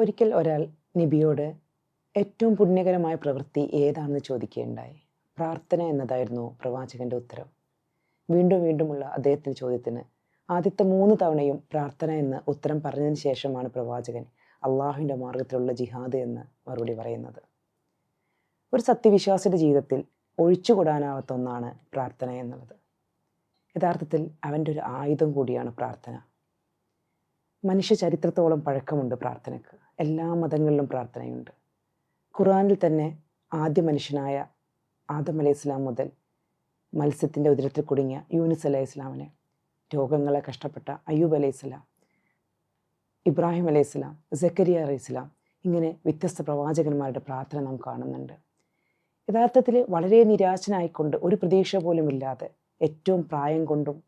ഒരിക്കൽ ഒരാൾ നിബിയോട് ഏറ്റവും പുണ്യകരമായ പ്രവൃത്തി ഏതാണെന്ന് ചോദിക്കുകയുണ്ടായി. പ്രാർത്ഥന എന്നതായിരുന്നു പ്രവാചകന്റെ ഉത്തരം. വീണ്ടും വീണ്ടുമുള്ള അദ്ദേഹത്തിന്റെ ചോദ്യത്തിന് ആദ്യത്തെ മൂന്ന് തവണയും പ്രാർത്ഥന എന്ന് ഉത്തരം പറഞ്ഞതിന് ശേഷമാണ് പ്രവാചകൻ അള്ളാഹുവിന്റെ മാർഗത്തിലുള്ള ജിഹാദ് എന്ന് മറുപടി പറയുന്നത്. ഒരു സത്യവിശ്വാസിയുടെ ജീവിതത്തിൽ ഒഴിച്ചുകൂടാനാവാത്ത ഒന്നാണ് പ്രാർത്ഥന എന്നുള്ളത്. യഥാർത്ഥത്തിൽ അവന്റെ ഒരു ആയുധം കൂടിയാണ് പ്രാർത്ഥന. മനുഷ്യ ചരിത്രത്തോളം പഴക്കമുണ്ട് പ്രാർത്ഥനയ്ക്ക്. എല്ലാ മതങ്ങളിലും പ്രാർത്ഥനയുണ്ട്. ഖുറാനിൽ തന്നെ ആദ്യ മനുഷ്യനായ ആദം അലൈഹി ഇസ്ലാം മുതൽ മത്സ്യത്തിന്റെ ഉദരത്തിൽ കുടുങ്ങിയ യൂനിസ് അലൈഹി ഇസ്ലാമിനെ രോഗങ്ങളെ കഷ്ടപ്പെട്ട അയ്യൂബ് അലൈഹി ഇസ്ലാം ഇബ്രാഹിം അലൈഹി ഇസ്ലാം സക്കരിയ അലൈഹി ഇസ്ലാം ഇങ്ങനെ വ്യത്യസ്ത പ്രവാചകന്മാരുടെ പ്രാർത്ഥന നാം കാണുന്നുണ്ട്. യഥാർത്ഥത്തിൽ വളരെ നിരാശനായിക്കൊണ്ട് ഒരു പ്രതീക്ഷ പോലുമില്ലാതെ ഏറ്റവും പ്രായം കൊണ്ടും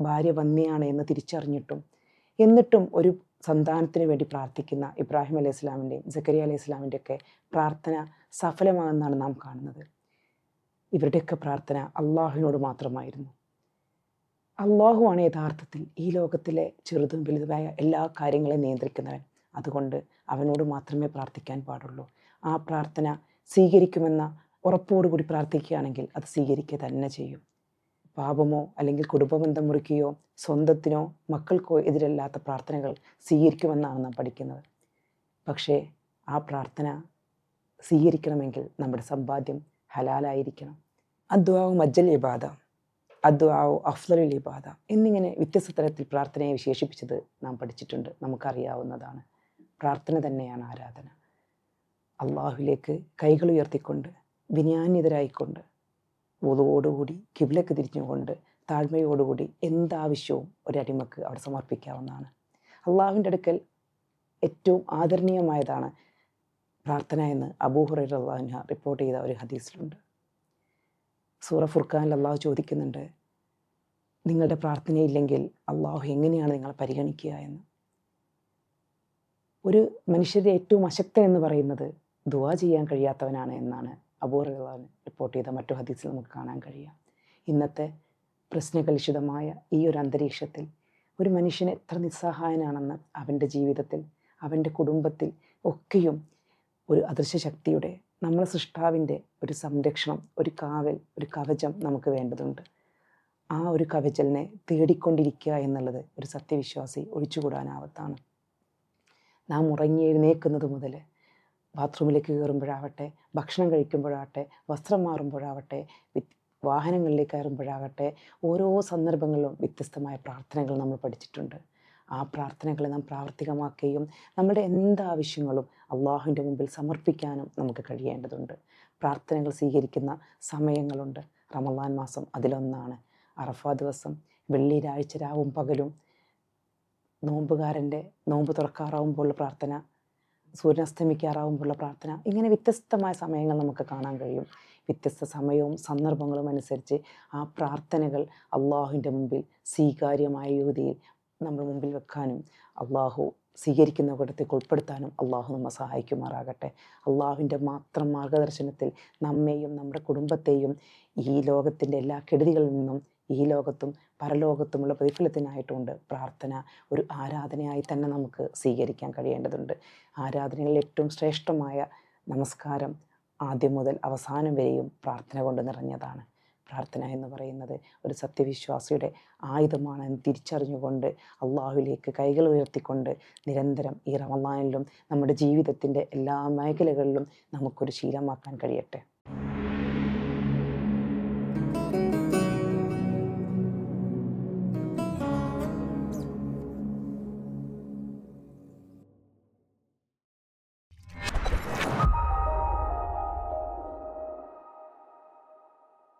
ഭാര്യ വന്നിയാണ് എന്ന് തിരിച്ചറിഞ്ഞിട്ടും എന്നിട്ടും ഒരു സന്താനത്തിന് വേണ്ടി പ്രാർത്ഥിക്കുന്ന ഇബ്രാഹിം അലൈഹി ഇസ്ലാമിന്റെയും ജക്കരി അലൈഹി ഇസ്ലാമിന്റെ ഒക്കെ പ്രാർത്ഥന സഫലമാകുന്നതാണ് നാം കാണുന്നത്. ഇവരുടെയൊക്കെ പ്രാർത്ഥന അള്ളാഹുവിനോട് മാത്രമായിരുന്നു. അള്ളാഹുവാണ് യഥാർത്ഥത്തിൽ ഈ ലോകത്തിലെ ചെറുതും വലുതുമായ എല്ലാ കാര്യങ്ങളെയും നിയന്ത്രിക്കുന്നവൻ. അതുകൊണ്ട് അവനോട് മാത്രമേ പ്രാർത്ഥിക്കാൻ പാടുള്ളൂ. ആ പ്രാർത്ഥന സ്വീകരിക്കുമെന്ന ഉറപ്പോടുകൂടി പ്രാർത്ഥിക്കുകയാണെങ്കിൽ അത് സ്വീകരിക്കുക തന്നെ ചെയ്യും. പാപമോ അല്ലെങ്കിൽ കുടുംബബന്ധം മുറിക്കുകയോ സ്വന്തത്തിനോ മക്കൾക്കോ എതിരല്ലാത്ത പ്രാർത്ഥനകൾ സ്വീകരിക്കുമെന്നാണ് നാം പഠിക്കുന്നത്. പക്ഷേ ആ പ്രാർത്ഥന സ്വീകരിക്കണമെങ്കിൽ നമ്മുടെ സമ്പാദ്യം ഹലാലായിരിക്കണം. അദ്വാവും മജ്ജൽ ഇബാദ അദ്വാവ് അഫ്ലലുൽ ഇബാദ എന്നിങ്ങനെ വ്യത്യസ്ത തരത്തിൽ പ്രാർത്ഥനയെ വിശേഷിപ്പിച്ചത് നാം പഠിച്ചിട്ടുണ്ട്. നമുക്കറിയാവുന്നതാണ്. പ്രാർത്ഥന തന്നെയാണ് ആരാധന. അള്ളാഹുലേക്ക് കൈകൾ ഉയർത്തിക്കൊണ്ട് വിനയാന്യതരായിക്കൊണ്ട് ഊതോടുകൂടി കിബിലക്ക് തിരിഞ്ഞുകൊണ്ട് താഴ്മയോടുകൂടി എന്താവശ്യവും ഒരടിമക്ക് അവിടെ സമർപ്പിക്കാവുന്നതാണ്. അള്ളാഹുവിന്റെ അടുക്കൽ ഏറ്റവും ആദരണീയമായതാണ് പ്രാർത്ഥന എന്ന് അബൂഹുറൈ അള്ളാഹുന റിപ്പോർട്ട് ചെയ്ത ഒരു ഹദീസിലുണ്ട്. സൂറ ഫുർഖാനിൽ അള്ളാഹു ചോദിക്കുന്നുണ്ട് നിങ്ങളുടെ പ്രാർത്ഥനയില്ലെങ്കിൽ അള്ളാഹു എങ്ങനെയാണ് നിങ്ങളെ പരിഗണിക്കുക എന്ന്? ഒരു മനുഷ്യരുടെ ഏറ്റവും അശക്തൻ എന്ന് പറയുന്നത് ദുവാ ചെയ്യാൻ കഴിയാത്തവനാണ് എന്നാണ് അബൂറഹ്ലാൻ റിപ്പോർട്ട് ചെയ്ത മറ്റു ഹദീസിൽ നമുക്ക് കാണാൻ കഴിയാം. ഇന്നത്തെ പ്രശ്നകലുഷിതമായ ഈ ഒരു അന്തരീക്ഷത്തിൽ ഒരു മനുഷ്യൻ എത്ര നിസ്സഹായനാണെന്ന് അവന്റെ ജീവിതത്തിൽ അവന്റെ കുടുംബത്തിൽ ഒക്കെയും ഒരു അദൃശ്യ ശക്തിയുടെ നമ്മളെ സൃഷ്ടാവിന്റെ ഒരു സംരക്ഷണം ഒരു കാവൽ ഒരു കവചം നമുക്ക് വേണ്ടതുണ്ട്. ആ ഒരു കവചലിനെ തേടിക്കൊണ്ടിരിക്കുക എന്നുള്ളത് ഒരു സത്യവിശ്വാസി ഒഴിച്ചുകൂടാനാവത്താണ്. നാം ഉറങ്ങി എഴുന്നേക്കുന്നത് മുതൽ ബാത്റൂമിലേക്ക് കയറുമ്പോഴാവട്ടെ ഭക്ഷണം കഴിക്കുമ്പോഴാവട്ടെ വസ്ത്രം മാറുമ്പോഴാവട്ടെ വാഹനങ്ങളിലേക്ക് കയറുമ്പോഴാകട്ടെ ഓരോ സന്ദർഭങ്ങളിലും വ്യത്യസ്തമായ പ്രാർത്ഥനകൾ നമ്മൾ പഠിച്ചിട്ടുണ്ട്. ആ പ്രാർത്ഥനകളെ നാം പ്രാവർത്തികമാക്കുകയും നമ്മുടെ എന്താവശ്യങ്ങളും അള്ളാഹുവിന്റെ മുമ്പിൽ സമർപ്പിക്കാനും നമുക്ക് കഴിയേണ്ടതുണ്ട്. പ്രാർത്ഥനകൾ സ്വീകരിക്കുന്ന സമയങ്ങളുണ്ട്. റമദാൻ മാസം അതിലൊന്നാണ്. അറഫ ദിവസം വെള്ളി രാഴ്ച രാവും പകലും നോമ്പുകാരന്റെ നോമ്പ് തുറക്കാറാവുമ്പോൾ പ്രാർത്ഥന സൂര്യനസ്തമിക്കാറാവുമ്പോഴുള്ള പ്രാർത്ഥന. ഇങ്ങനെ വ്യത്യസ്തമായ സമയങ്ങൾ നമുക്ക് കാണാൻ കഴിയും. വ്യത്യസ്ത സമയവും സന്ദർഭങ്ങളും അനുസരിച്ച് ആ പ്രാർത്ഥനകൾ അള്ളാഹുവിന്റെ മുമ്പിൽ സ്വീകാര്യമായ യുവതിയിൽ നമ്മൾ മുമ്പിൽ വെക്കാനും അള്ളാഹു സ്വീകരിക്കുന്ന കൂട്ടത്തിൽ ഉൾപ്പെടുത്താനും അള്ളാഹു നമ്മെ സഹായിക്കുമാറാകട്ടെ. അള്ളാഹുവിന്റെ മാത്രം മാർഗദർശനത്തിൽ നമ്മെയും നമ്മുടെ കുടുംബത്തെയും ഈ ലോകത്തിന്റെ എല്ലാ കെടുതികളിൽ നിന്നും ഈ ലോകത്തും പരലോകത്തുമുള്ള പ്രതിഫലത്തിനായിട്ടുണ്ട് പ്രാർത്ഥന. ഒരു ആരാധനയായി തന്നെ നമുക്ക് സ്വീകരിക്കാൻ കഴിയേണ്ടതുണ്ട്. ആരാധനകളിൽ ഏറ്റവും ശ്രേഷ്ഠമായ നമസ്കാരം ആദ്യം മുതൽ അവസാനം വരെയും പ്രാർത്ഥന കൊണ്ട് നിറഞ്ഞതാണ്. പ്രാർത്ഥന എന്ന് പറയുന്നത് ഒരു സത്യവിശ്വാസിയുടെ ആയുധമാണെന്ന് തിരിച്ചറിഞ്ഞുകൊണ്ട് അള്ളാഹുലേക്ക് കൈകൾ ഉയർത്തിക്കൊണ്ട് നിരന്തരം ഈ റമദാനിലും നമ്മുടെ ജീവിതത്തിന്റെ എല്ലാ മേഖലകളിലും നമുക്കൊരു ശീലമാക്കാൻ കഴിയട്ടെ.